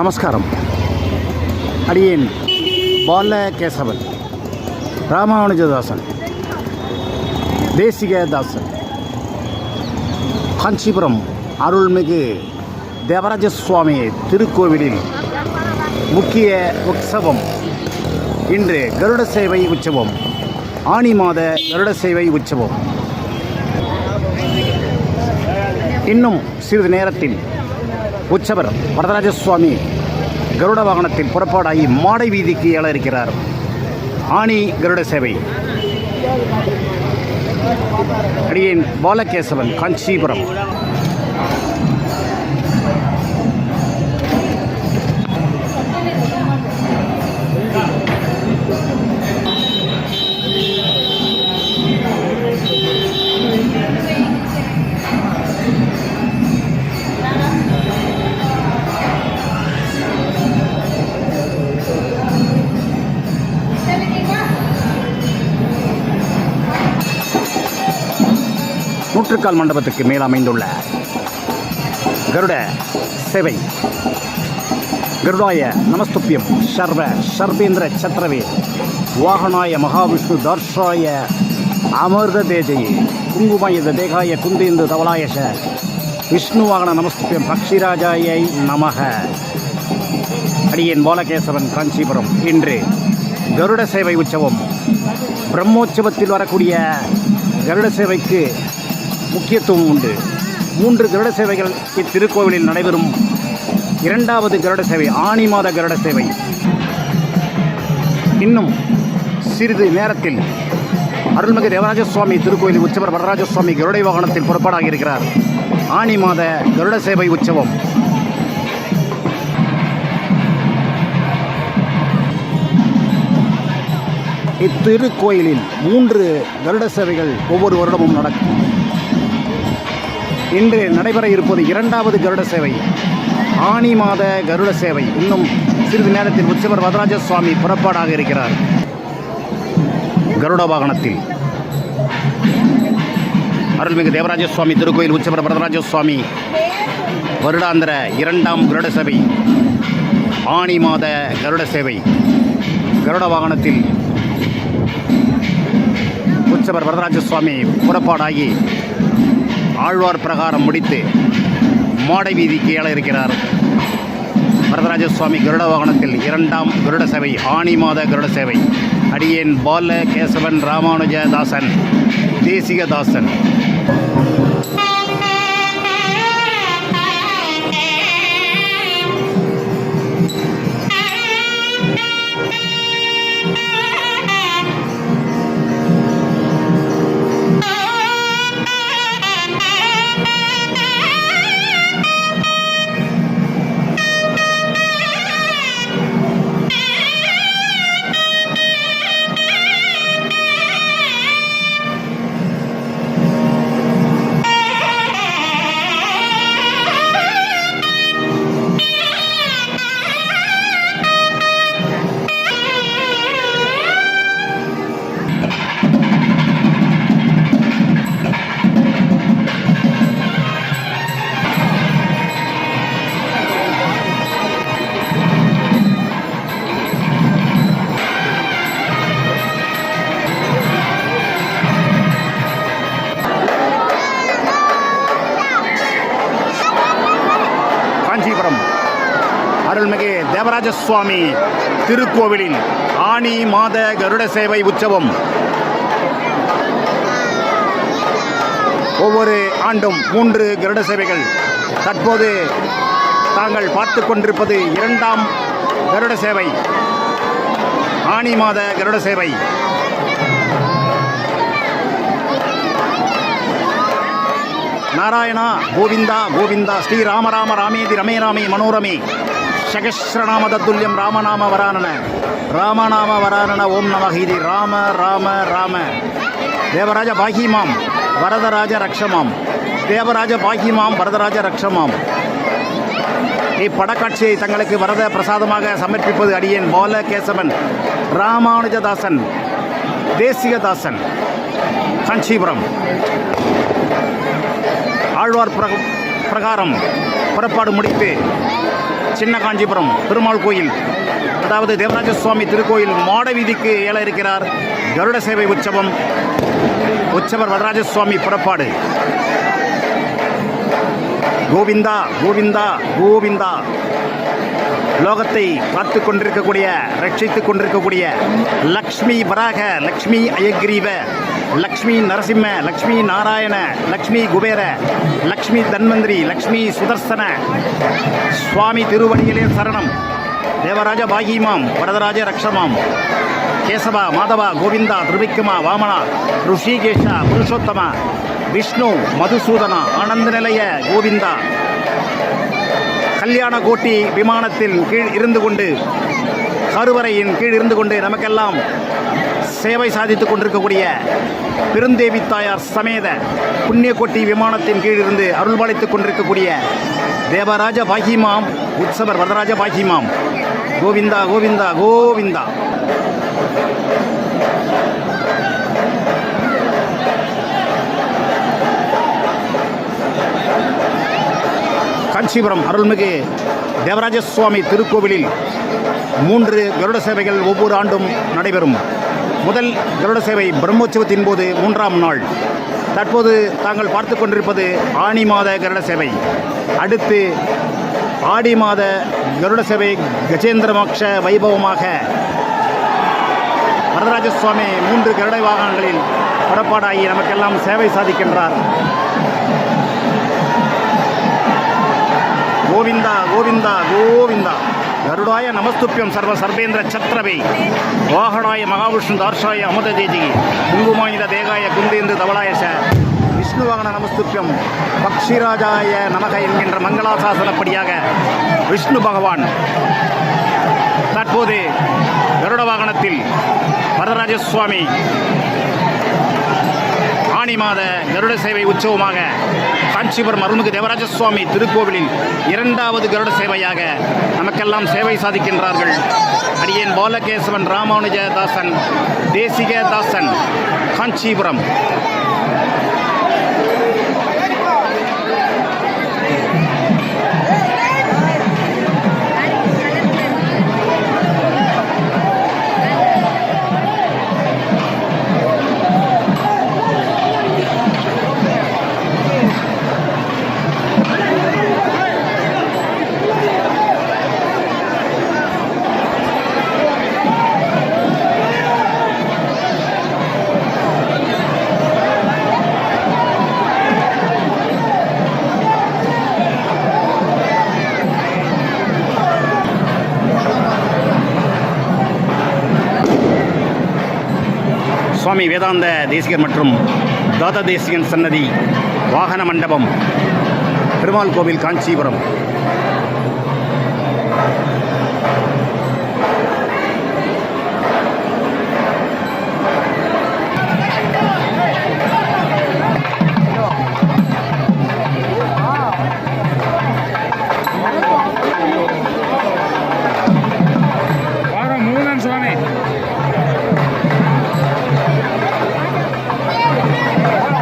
நமஸ்காரம். அடியேன் பால கேசவன் ராமானுஜதாசன் தேசிகதாசன் காஞ்சிபுரம் அருள்மிகு தேவராஜ சுவாமி திருக்கோவிலில் முக்கிய உற்சவம். இன்று கருட சேவை உற்சவம் ஆனி மாத கருட சேவை உற்சவம். இன்னும் சிறிது நேரத்தில் உற்சவர் வரதராஜ சுவாமி கருட வாகனத்தில் புறப்பாடாகி மாடை வீதிக்கு எழ இருக்கிறார். ஆணி கருட சேவை. அடியேன் பாலகேசவன் காஞ்சிபுரம். நூற்றுக்கால் மண்டபத்துக்கு மேல் அமைந்துள்ள கருட சேவை. கருடாய நமஸ்துப்பியம் சர்வ சர்வேந்திர சத்ரவே. வாகனாய மகாவிஷ்ணு தர்ஷாய அமிர்த தேஜயே குங்குமய தேகாய குந்தேந்து தவலாயச விஷ்ணு வாகன நமஸ்துப்பியம் பக்ஷிராஜாயை நமக. அடியன் பாலகேசவன் காஞ்சிபுரம். இன்று கருட சேவை உற்சவம். பிரம்மோற்சவத்தில் வரக்கூடிய கருட சேவைக்கு முக்கியத்துவம் உண்டு. மூன்று கருட சேவைகள் இத்திருக்கோவிலில் நடைபெறும். இரண்டாவது கருட சேவை ஆணி மாத கருட சேவை. இன்னும் சிறிது நேரத்தில் அருள்மிகு தேவராஜ சுவாமி திருக்கோயில் உற்சவர் வரராஜ சுவாமி கருடை வாகனத்தில் புறப்பாடாக இருக்கிறார். ஆணி மாத கருட சேவை உற்சவம். இத்திருக்கோயிலில் மூன்று கருட சேவைகள் ஒவ்வொரு வருடமும் நடக்கும். இன்று நடைபெற இருப்பது இரண்டாவது கருட சேவை. ஆனி மாத கருட சேவை. இன்னும் சிறிது நேரத்தில் உச்சவர் வரதராஜ சுவாமி புறப்பாடாக இருக்கிறார். கருட வாகனத்தில். அருள்மிகு தேவராஜ சுவாமி திருக்கோயில் உற்சவர் வரதராஜ சுவாமி வருடாந்திர இரண்டாம் கருட சேவை. ஆனி மாத கருட சேவை. கருட வாகனத்தில் உற்சவர் வரதராஜ சுவாமி புறப்பாடாகி ஆழ்வார் பிரகாரம் முடித்து மாடை வீதிக்கு ஏழ இருக்கிறார். வரதராஜ சுவாமி கருட வாகனத்தில் இரண்டாம் கருட சேவை ஆணி மாத கருட சேவை. அடியேன் பால கேசவன் ராமானுஜதாசன் தேசிகதாசன். ராஜசுவாமி திருக்கோவிலில் ஆணி மாத கருட சேவை உற்சவம். ஒவ்வொரு ஆண்டும் மூன்று கருட சேவைகள். தற்போது தாங்கள் பார்த்து கொண்டிருப்பது இரண்டாம் கருட சேவை. ஆணி மாத கருட சேவை. நாராயணா கோவிந்தா கோவிந்தா ஸ்ரீ ராம ராம ராமேதி ரமே ராமே மனோரமே சகஸ்ரநாம தத்துல்யம் ராமநாம வரானன ராமநாம வரானன ஓம் நம ராம ராம ராம. தேவராஜ பாகிமாம் வரதராஜ ரக்ஷமாம். தேவராஜ பாகிமாம் வரதராஜ ரக்ஷமாம். இப்படக்காட்சியை தங்களுக்கு வரத பிரசாதமாக சமர்ப்பிப்பது அடியேன் பால கேசவன் ராமானுஜதாசன் தேசிகதாசன் காஞ்சிபுரம். ஆழ்வார் பிரக பிரகாரம். புறப்பாடு முடித்து சின்ன காஞ்சிபுரம் பெருமாள் கோயில் அதாவது தேவராஜ சுவாமி திருக்கோயில் மாட வீதிக்கு ஏல இருக்கிறார் கருட சேவை உற்சவம் உற்சவர் வரராஜ சுவாமி புறப்பாடு. கோவிந்தா கோவிந்தா கோவிந்தா. லோகத்தை காத்து கொண்டிருக்கக்கூடிய ரட்சித்துக் கொண்டிருக்கக்கூடிய லக்ஷ்மி வராக லக்ஷ்மி அயக்ரீவ. லக்ஷ்மி நரசிம்ம லக்ஷ்மி நாராயண லக்ஷ்மி குபேர லக்ஷ்மி தன்வந்திரி லக்ஷ்மி சுதர்சன. சுவாமி திருவடிகளே சரணம். தேவராஜ பாகிமாம் வரதராஜ ரக்ஷமாம் கேசவா மாதவா கோவிந்தா திருவிக்குமா வாமனா ருஷிகேஷா புருஷோத்தமா விஷ்ணு மதுசூதனா ஆனந்த நிலைய கோவிந்தா. கல்யாண கோட்டி விமானத்தில் கீழ் இருந்து கொண்டு கருவறையின் கீழ் இருந்து கொண்டு நமக்கெல்லாம் சேவை சாதித்துக் கொண்டிருக்கக்கூடிய பெருந்தேவி தாயார் சமேத புண்ணியக்கொட்டி விமானத்தின் கீழ் இருந்து அருள்பாலித்துக் கொண்டிருக்கக்கூடிய தேவராஜ பாகிமாம் உற்சவர் வரதராஜ பாகிமாம். கோவிந்தா கோவிந்தா கோவிந்தா. காஞ்சிபுரம் அருள்மிகு தேவராஜ சுவாமி திருக்கோவிலில் மூன்று கருட சேவைகள் ஒவ்வொரு ஆண்டும் நடைபெறும். முதல் கருட சேவை பிரம்மோற்சவத்தின் போது மூன்றாம் நாள். தற்போது தாங்கள் பார்த்து கொண்டிருப்பது ஆணி மாத கருட சேவை. அடுத்து ஆடி மாத கருட சேவை கஜேந்திரமோக்ஷ வைபவமாக. வரதராஜ சுவாமி மூன்று கருட வாகனங்களில் புறப்பாடாகி நமக்கெல்லாம் சேவை சாதிக்கின்றார். கோவிந்தா கோவிந்தா கோவிந்தா. கருடாய நமஸ்துப்பியம் சர்வ சர்வேந்திர சத்ரவை. வாகனாய மகாவிஷ்ணு தார்ஷாய அமுத தேஜி குங்குமாயுத தேகாய குந்தேந்து தவளாய ச. விஷ்ணு வாகன நமஸ்துப்பியம் பக்ஷிராஜாய நமக என்கின்ற மங்களாசாசனப்படியாக விஷ்ணு பகவான் தற்போது கருட வாகனத்தில் வரதராஜ சுவாமி ஆணி மாத கருட சேவை உற்சவமாக காஞ்சிபுரம் அருள்மிகு தேவராஜ சுவாமி திருக்கோவிலில் இரண்டாவது கருட சேவையாக நமக்கெல்லாம் சேவை சாதிக்கின்றார்கள். அடியேன் பாலகேசவன் ராமானுஜதாசன் தேசிகதாசன் காஞ்சிபுரம். சுவாமி வேதாந்த தேசிகர் மற்றும் தாதா தேசிகன் சன்னதி வாகன மண்டபம் பெருமாள் கோவில் காஞ்சிபுரம்.